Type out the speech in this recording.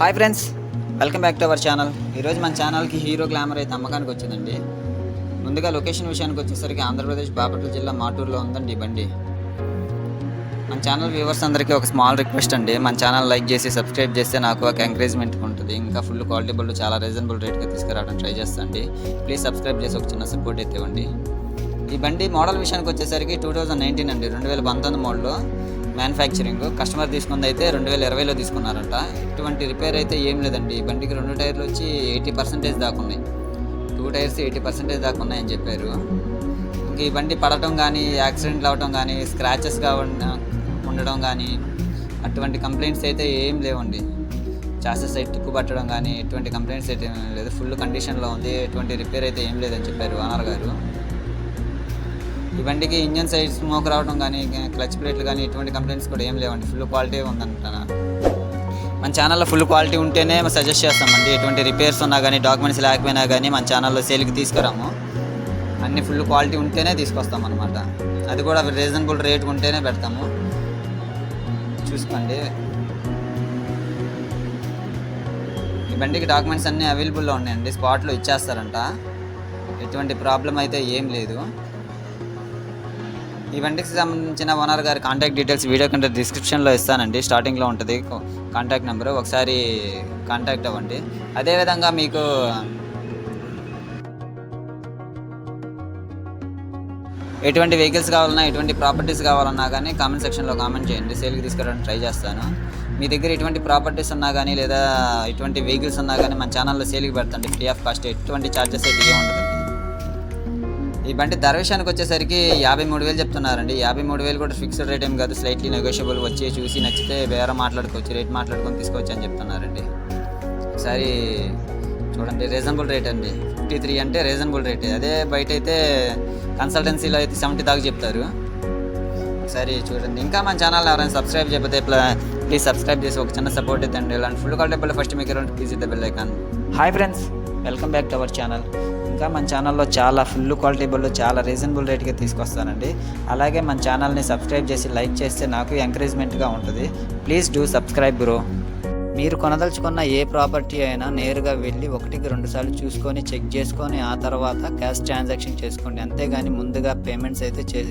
Hi friends welcome back to our channel. ఈరోజు మన ఛానల్కి హీరో గ్లామర్ అయితే అమ్మకానికి వచ్చిందండి. ముందుగా లొకేషన్ విషయానికి వచ్చేసరికి ఆంధ్రప్రదేశ్ బాపట్ల జిల్లా మాటూరులో ఉందండి ఈ బండి. మన ఛానల్ వ్యూవర్స్ అందరికీ ఒక స్మాల్ రిక్వెస్ట్ అండి. మన ఛానల్ లైక్ చేసి సబ్స్క్రైబ్ చేస్తే నాకు ఒక ఎంకరేజ్మెంట్ ఉంటుంది. ఇంకా ఫుల్ క్వాలిటీ బళ్ళు చాలా రీజనబుల్ రేట్గా తీసుకురావడం ట్రై చేస్తాండి ప్లీజ్ సబ్స్క్రైబ్ చేసి ఒక చిన్న సపోర్ట్ అయితే ఇవ్వండి. ఈ బండి మోడల్ విషయానికి వచ్చేసరికి టూ థౌజండ్ నైన్టీన్ అండి. రెండు వేల పంతొమ్మిది మోడల్లో మ్యానుఫ్యాక్చరింగ్. కస్టమర్ తీసుకుంది అయితే రెండు వేల ఇరవైలో తీసుకున్నారంట. ఎటువంటి రిపేర్ అయితే ఏం లేదండి. ఈ బండికి రెండు టైర్లు వచ్చి ఎయిటీ పర్సెంటేజ్ దాకా ఉన్నాయి. టూ టైర్స్ ఎయిటీ పర్సెంటేజ్ దాకా ఉన్నాయని చెప్పారు. ఇంక ఈ బండి పడటం కానీ యాక్సిడెంట్లు అవ్వటం కానీ స్క్రాచెస్గా ఉండడం కానీ అటువంటి కంప్లైంట్స్ అయితే ఏం లేవండి. చాసెస్ అయితే తుక్కు పట్టడం కానీ ఎటువంటి కంప్లైంట్స్ అయితే ఏం లేదు. ఫుల్ కండిషన్లో ఉంది. ఎటువంటి రిపేర్ అయితే ఏం లేదని చెప్పారు ఓనర్ గారు. ఈ బండికి ఇంజన్ సైడ్ స్మోక్ రావడం కానీ క్లచ్ ప్లేట్లు కానీ ఎటువంటి కంప్లైంట్స్ కూడా ఏం లేవండి. ఫుల్ క్వాలిటీ ఉందంటున్నా మన ఛానల్లో ఫుల్ క్వాలిటీ ఉంటేనే సజెస్ట్ చేస్తామండి. ఎటువంటి రిపేర్స్ ఉన్నా కానీ డాక్యుమెంట్స్ లేకపోయినా కానీ మన ఛానల్లో సేల్కి తీసుకురాము. అన్ని ఫుల్ క్వాలిటీ ఉంటేనే తీసుకొస్తాం అనమాట అది కూడా రీజనబుల్ రేట్ ఉంటేనే పెడతాము. చూసుకోండి. ఈ బండికి డాక్యుమెంట్స్ అన్నీ అవైలబుల్లో ఉన్నాయండి. స్పాట్లో ఇచ్చేస్తారంట. ఎటువంటి ప్రాబ్లం అయితే ఏం లేదు. ఈ బండికి సంబంధించిన ఓనర్ గారి కాంటాక్ట్ డీటెయిల్స్ వీడియో కంటే డిస్క్రిప్షన్లో ఇస్తానండి. స్టార్టింగ్లో ఉంటుంది. కాంటాక్ట్ నెంబర్ ఒకసారి కాంటాక్ట్ అవ్వండి. అదేవిధంగా మీకు ఎటువంటి వెహికల్స్ కావాలన్నా ఎటువంటి ప్రాపర్టీస్ కావాలన్నా కానీ కామెంట్ సెక్షన్లో కామెంట్ చేయండి. సేల్కి తీసుకురావడానికి ట్రై చేస్తాను. మీ దగ్గర ఎటువంటి ప్రాపర్టీస్ ఉన్నా కానీ లేదా ఎటువంటి వెహికల్స్ ఉన్నా కానీ మన ఛానల్లో సేల్కి పెడతాండి ఫ్రీ ఆఫ్ కాస్ట్ ఎటువంటి ఛార్జెస్ అయితే ఏమి ఈ బండి ధర వచ్చేసరికి యాభై మూడు వేలు చెప్తున్నారండి. యాభై మూడు వేలు కూడా ఫిక్స్డ్ రేట్ ఏం కాదు స్లైట్లీ నెగోషియబుల్ వచ్చి చూసి నచ్చితే వేరే మాట్లాడుకోవచ్చు రేట్ మాట్లాడుకొని తీసుకోవచ్చు అని చెప్తున్నారండి. ఒకసారి చూడండి రీజనబుల్ రేట్ అండి. ఫిఫ్టీ త్రీ అంటే రీజనబుల్ రేట్ అదే బయట అయితే కన్సల్టెన్సీలో అయితే సెవెంటీ దాకా చెప్తారు. ఒకసారి చూడండి. ఇంకా మన ఛానల్ ఎవరైనా సబ్స్క్రైబ్ చేయకపోతే ప్లీజ్ సబ్స్క్రైబ్ చేసి ఒక చిన్న సపోర్ట్ ఇద్దండి ఇలాంటి ఫుల్ క్వాలిటీ ఫస్ట్ మీకు ప్లీజ్ ఇద్ద bell icon hi friends welcome back to our channel ఇంకా మన ఛానల్లో చాలా ఫుల్ క్వాలిటీ బళ్ళు చాలా రీజనబుల్ రేట్కి తీసుకొస్తానండి. అలాగే మన ఛానల్ని సబ్స్క్రైబ్ చేసి లైక్ చేస్తే నాకు ఎంకరేజ్మెంట్గా ఉంటుంది. ప్లీజ్ డూ సబ్స్క్రైబ్ బ్రో మీరు కొనదలుచుకున్న ఏ ప్రాపర్టీ అయినా నేరుగా వెళ్ళి ఒకటికి రెండు సార్లు చూసుకొని చెక్ చేసుకొని ఆ తర్వాత క్యాష్ ట్రాన్సాక్షన్ చేసుకోండి. అంతేగాని ముందుగా పేమెంట్స్ అయితే చే